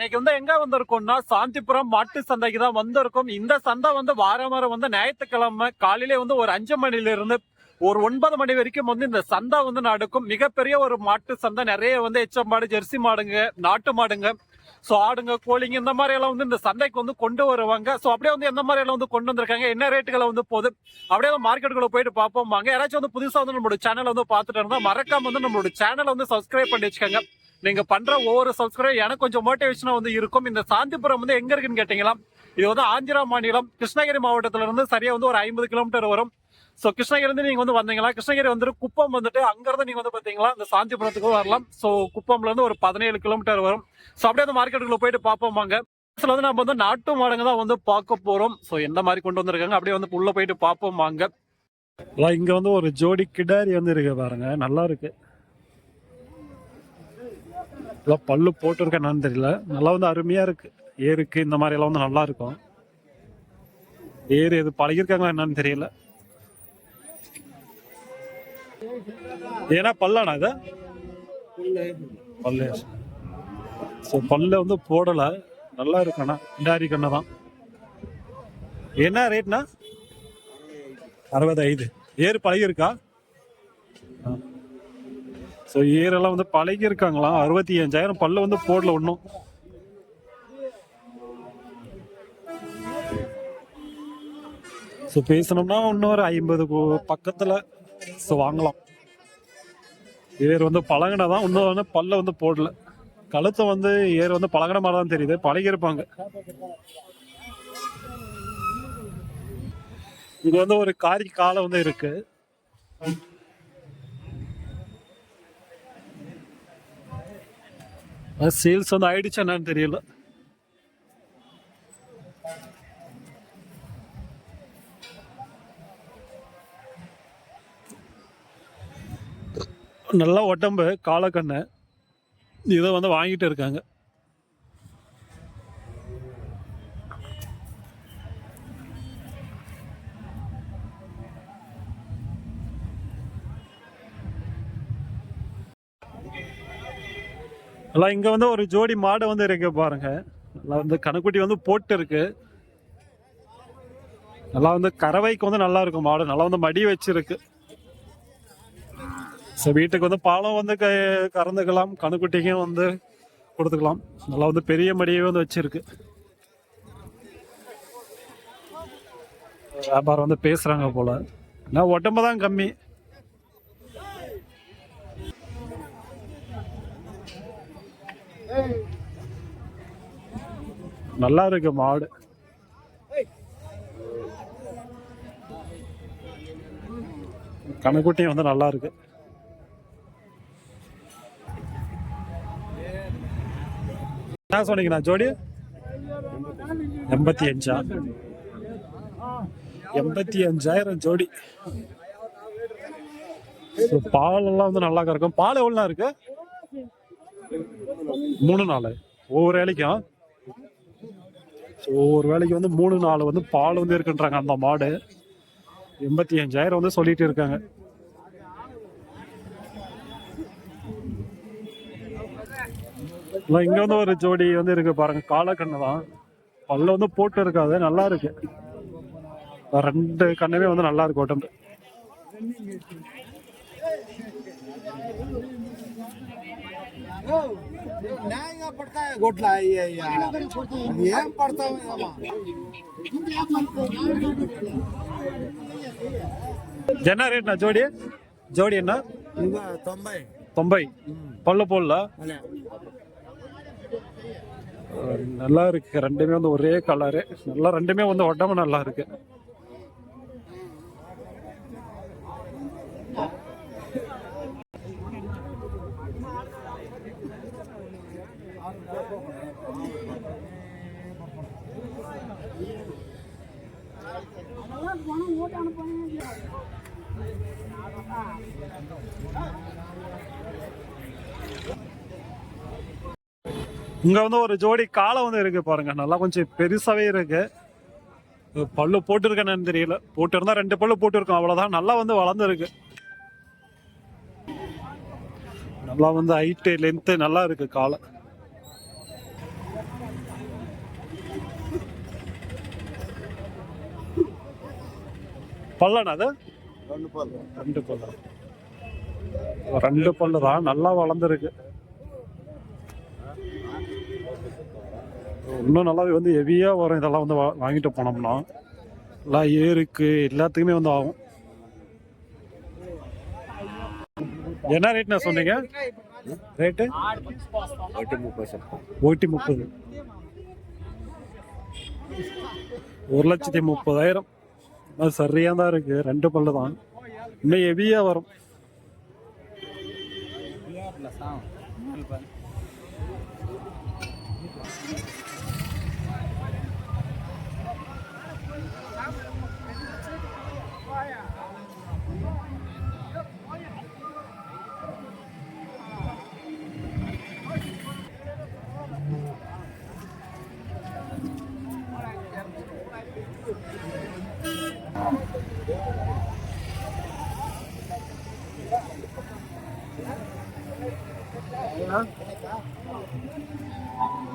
இன்னைக்கு வந்து எங்க வந்திருக்கோம்னா சாந்திபுரம் மாட்டு சந்தைக்கு தான் வந்திருக்கோம். இந்த சந்தை வந்து வாரம் வாரம் வந்து ஞாயிற்றுக்கிழமை காலையிலே வந்து ஒரு அஞ்சு மணில இருந்து ஒரு ஒன்பது மணி வரைக்கும் வந்து இந்த சந்தை வந்து நடக்கும். மிகப்பெரிய ஒரு மாட்டு சந்தை. நிறைய வந்து எச்சம் மாடு ஜெர்சி மாடுங்க நாட்டு மாடுங்க. ஸோ ஆடுங்க கோழிங்க இந்த மாதிரி எல்லாம் வந்து இந்த சந்தைக்கு வந்து கொண்டு வருவாங்க. ஸோ அப்படியே வந்து எந்த மாதிரி எல்லாம் வந்து கொண்டு வந்திருக்காங்க என்ன ரேட்டுகளை வந்து போகுது அப்படியே மார்க்கெட்டுக்குள்ள போயிட்டு பார்ப்போம். வாங்க யாராச்சும் வந்து புதுசாக வந்து நம்மளோட சேனலை வந்து பார்த்துட்டு இருந்தால் மறக்காம வந்து நம்மளோட சேனலை வந்து சப்ஸ்கிரைப் பண்ணி வச்சுக்கோங்க. நீங்க பண்ற ஒவ்வொரு சப்ஸ்கிரைப் எனக்கு கொஞ்சம் மோட்டிவேஷனா வந்து இருக்கும். இந்த சாந்திபுரம் வந்து எங்க இருக்குன்னு கேட்டீங்களா? இது வந்து ஆந்திரா மாநிலம். கிருஷ்ணகிரி மாவட்டத்துல இருந்து சரியா வந்து ஒரு ஐம்பது கிலோமீட்டர் வரும். சோ கிருஷ்ணகிரி இருந்து நீங்க வந்து வந்தீங்களா? கிருஷ்ணகிரி வந்து குப்பம் வந்துட்டு அங்கிருந்து நீங்க வந்து பாத்தீங்களா? இந்த சாந்திபுரத்துக்கு வரலாம். சோ குப்பம்ல இருந்து ஒரு பதினேழு கிலோமீட்டர் வரும். சோ அப்படியே அந்த மார்க்கெட்டுக்குள்ள போயிட்டு பார்ப்போம் வாங்க. வந்து நம்ம வந்து நாட்டு மாடுங்க தான் வந்து பார்க்க போறோம். சோ எந்த மாதிரி கொண்டு வந்திருக்காங்க? அப்படியே வந்து உள்ள போயிட்டு பார்ப்போம் வாங்க. இங்க வந்து ஒரு ஜோடி கிடாரி வந்து இருக்கு பாருங்க. நல்லா இருக்கு. இதெல்லாம் பல்லு போட்டிருக்க என்னன்னு தெரியல. நல்லா வந்து அருமையா இருக்கு. ஏருக்கு இந்த மாதிரி எல்லாம் வந்து நல்லா இருக்கும். ஏறு எது பழகிருக்காங்களா என்னன்னு தெரியல. ஏன்னா பல்லானா இது? பல்லு ஸோ பல்ல வந்து போடல. நல்லா இருக்கண்ணா. பிண்டாரி கண்ணை தான். என்ன ரேட்னா? அறுபது ஐந்து ஏறு பழகிருக்கா ஸோ ஏரெல்லாம் வந்து பழகி இருக்காங்களாம் அறுபத்தி அஞ்சாயிரம் பல்லு வந்து போடல ஒன்றும் ஸோ பேசணும்னா இன்னும் ஒரு ஐம்பது பக்கத்தில். ஸோ வாங்கலாம். ஏர் வந்து பழகினா தான் இன்னும் வந்து பல்ல வந்து போடல. கழுத்தை வந்து ஏர் வந்து பழகின மாதிரி தான் தெரியுது. பழகிருப்பாங்க இது வந்து ஒரு காரி காலை வந்து இருக்கு. சேல்ஸ் வந்து ஆயிடுச்சு என்னன்னு தெரியல நல்லா உடம்பு காலக்கண்ணு இதை வந்து வாங்கிட்டு இருக்காங்க எல்லாம் இங்கே வந்து ஒரு ஜோடி மாடு வந்து இருக்கு பாருங்க. நல்லா வந்து கணக்குட்டி வந்து போட்டு இருக்கு. நல்லா வந்து கறவைக்கு வந்து நல்லா இருக்கும் மாடு. நல்லா வந்து மடி வச்சிருக்கு. ஸோ வீட்டுக்கு வந்து பாலம் வந்து க கறந்துக்கலாம். கணுக்குட்டிக்கும் வந்து கொடுத்துக்கலாம். நல்லா வந்து பெரிய மடியே வந்து வச்சிருக்கு. வியாபாரம் வந்து பேசுகிறாங்க போல். ஏன்னா உடம்பு தான் கம்மி. நல்லா இருக்கு மாடு. கணக்குட்டியும் வந்து நல்லா இருக்கு என்ன சொன்னீங்கண்ணா ஜோடி? எண்பத்தி அஞ்சா? எண்பத்தி அஞ்சாயிரம் ஜோடி. பால் எல்லாம் வந்து நல்லா கறக்கும். பால் எவ்வளோ இருக்கு? மூணு நாள். ஒவ்வொரு வேலைக்கும் ஒவ்வொரு வேலைக்கு வந்து மூணு நாள் வந்து பால் வந்து இருக்குன்றாங்க அந்த மாடு. எண்பத்தி அஞ்சாயிரம் வந்து சொல்லிட்டு இருக்காங்க. இங்க வந்து ஒரு ஜோடி வந்து இருக்கு பாருங்க. காலக்கண்ணு தான். பல்ல வந்து போட்டு இருக்காது நல்லா இருக்கு. ரெண்டு கண்ணுமே வந்து நல்லா இருக்கு உடம்பு. Oh! న్యాయంగా పడతాయి గొడ్ల ఏం పడతావు జన రేట్నా జోడి జోడి అన్నా తొంభై తొంభై பல்ல போடல நல்லா இருக்கு ரெண்டுமே வந்து ஒரே கலரு நல்லா ரெண்டுமே வந்து உடம்பு நல்லா இருக்கு இங்க வந்து ஒரு ஜோடி காளை வந்து இருக்கு பாருங்க. நல்லா கொஞ்சம் பெருசாவே இருக்கு. பல்லு போட்டுருக்கேன்னு தெரியல. போட்டு இருந்தா ரெண்டு பல்லு போட்டுருக்கோம். அவ்வளவுதான். நல்லா வந்து வளர்ந்துருக்கு. நல்லா வந்து ஹைட்டு லென்த்து நல்லா இருக்கு காலை பல்லண்ணா அது? ரெண்டு பல்லு. ரெண்டு பல்லு? ரெண்டு பல்லு தான் நல்லா வளர்ந்துருக்கு. இன்னும் நல்லாவே வந்து ஹெவியாக வரும். இதெல்லாம் வந்து வா- வாங்கிட்டு போனோம்னா. எல்லாம் ஏருக்கு எல்லாத்துக்குமே வந்து ஆகும். என்ன ரேட்ண்ணா சொன்னீங்க? ரேட்டு ஓட்டி முப்பது. ஓட்டி முப்பது ஒரு லட்சத்தி முப்பதாயிரம். அது சரியாக தான் இருக்குது ரெண்டு பல்லு தான். இன்னும் ஹெவியாக வரும்.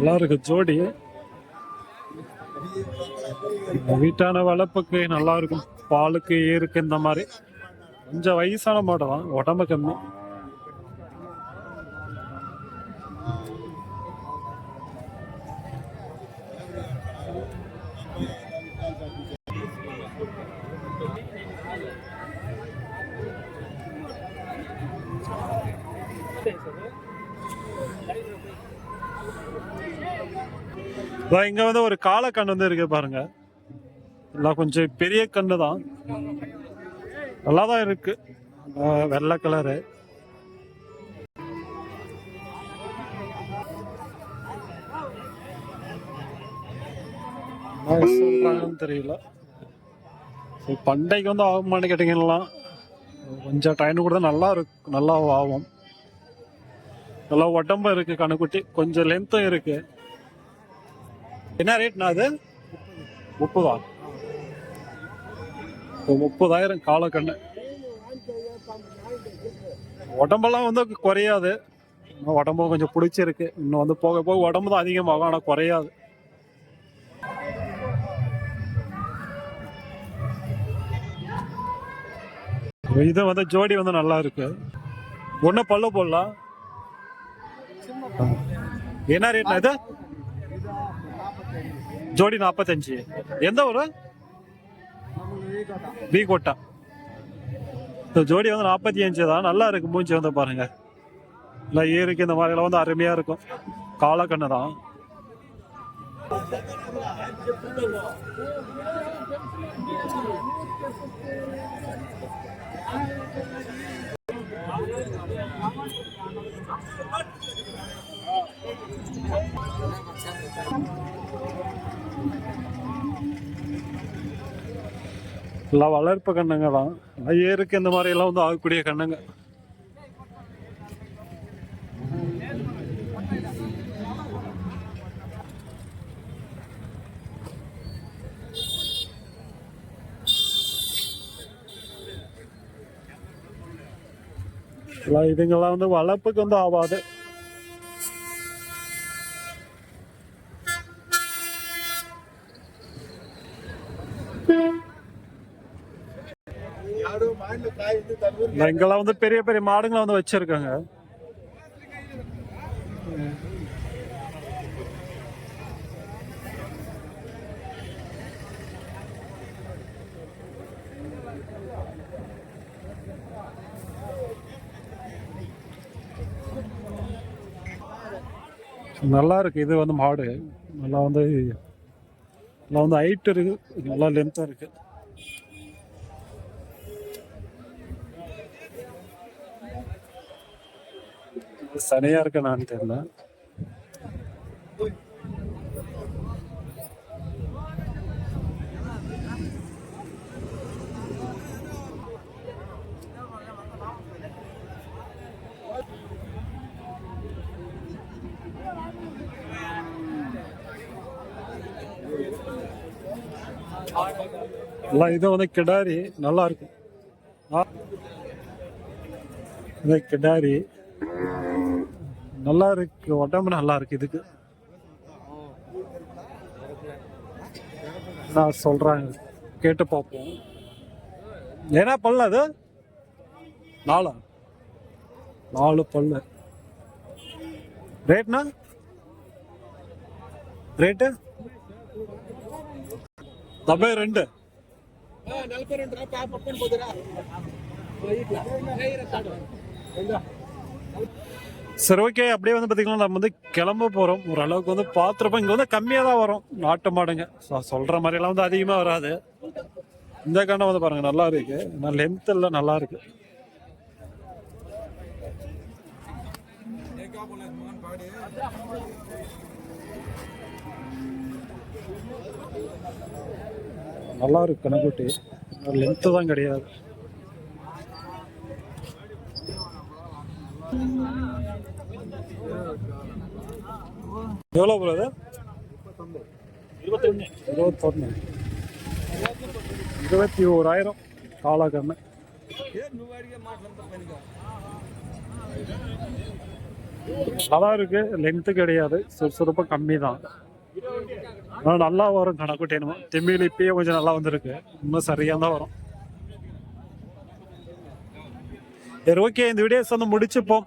நல்லா இருக்கு ஜோடி. வீட்டான வளர்ப்புக்கு நல்லா இருக்கும் பாலுக்கு ஏருக்கு இந்த மாதிரி. கொஞ்சம் வயசான மாடு தான் உடம்பு கம்மி. இங்க வந்து ஒரு காலக்கண்ணு வந்து இருக்கு பாருங்க. எல்லாம் கொஞ்சம் பெரிய கண்ணு தான். நல்லா தான் இருக்கு வெள்ளை கலரு. தெரியல. பண்டைக்கு வந்து ஆகுமான்னு கேட்டீங்கன்னா கொஞ்சம் ட்ரெயின் கூட நல்லா இருக்கு. நல்லா ஆகும். நல்லா உடம்பு இருக்கு கணுக்குட்டி கொஞ்சம் லென்த்தும் இருக்கு. என்ன ரேட்னா அது? முப்பதா. முப்பதாயிரம் காலக்கண்ணு. உடம்பெல்லாம் வந்து குறையாது. இன்னும் உடம்பு கொஞ்சம் பிடிச்சிருக்கு. இன்னும் வந்து போக போக உடம்பு தான் அதிகமாகும் ஆனால் குறையாது. இது வந்து ஜோடி வந்து நல்லா இருக்கு. ஒன்று பல்லு போடலாம். என்ன ரேட்னா இது? ஜோடி நாற்பத்தஞ்சு எந்த ஊர்? பி கோட்டா இந்த ஜோடி வந்து நாற்பத்தி அஞ்சு தான். நல்லா இருக்கு மூஞ்சி வந்து பாருங்க. இல்லை ஏருக்கு இந்த மாதிரிலாம் வந்து அருமையாக இருக்கும். காலக்கண்ணு தான். எல்லாம் வளர்ப்பு கண்ணுங்க தான். எல்லாம் ஏருக்கு இந்த மாதிரி எல்லாம் வந்து ஆகக்கூடிய கண்ணுங்க. எல்லாம் இதுங்கெல்லாம் வந்து வளர்ப்புக்கு வந்து ஆகாது இங்கெல்லாம் வந்து பெரிய பெரிய மாடுங்களை வந்து வச்சிருக்காங்க. நல்லா இருக்கு இது வந்து மாடு. நல்லா வந்து நல்லா வந்து ஹைட் இருக்கு நல்லா லென்த்தாக இருக்குது சனையா இருக்க நான் தெரியல எல்லாம் இது வந்து கிடாரி நல்லா இருக்கும் ஆ. கிடாரி நல்லா இருக்கு உடம்பு நல்லா இருக்கு இதுக்கு நான் சொல்றேன் கேட்டு பார்ப்போம் ஏன்னா பல்லு அது நாலா நாலு பல்லு ரேட்னா రేట్ డెబ్బై రెండు నలభై రెండు రా పక్కన పోతురా சரி ஓகே அப்படியே வந்து பார்த்தீங்கன்னா நம்ம வந்து கிளம்ப போகிறோம் ஓரளவுக்கு வந்து பார்த்துருப்போம் இங்கே வந்து கம்மியாக தான் வரும். நாட்டு மாடுங்க. ஸோ சொல்கிற மாதிரிலாம் வந்து அதிகமாக வராது. இந்த கண்ணை வந்து பாருங்கள் நல்லா இருக்கு. நான் லென்த் எல்லாம் நல்லா இருக்கு. நல்லா இருக்கு கணக்குட்டி லென்த்து தான் கிடையாது. எவ்வளோ ப்ரோ அது இருபத்தொன்று இருபத்தொன்று இருபத்தி ஓராயிரம் காலாக்கண்ணு நல்லா இருக்கு. லென்த்து கிடையாது. சுறுசுறுப்பு கம்மி தான் ஆனால் நல்லா வரும் கணக்குட்டி என்னமோ. இப்பயே கொஞ்சம் நல்லா வந்திருக்கு. இன்னும் சரியாக தான் வரும். சரி ஓகே இந்த வீடியோஸ் வந்து முடிச்சுப்போம்.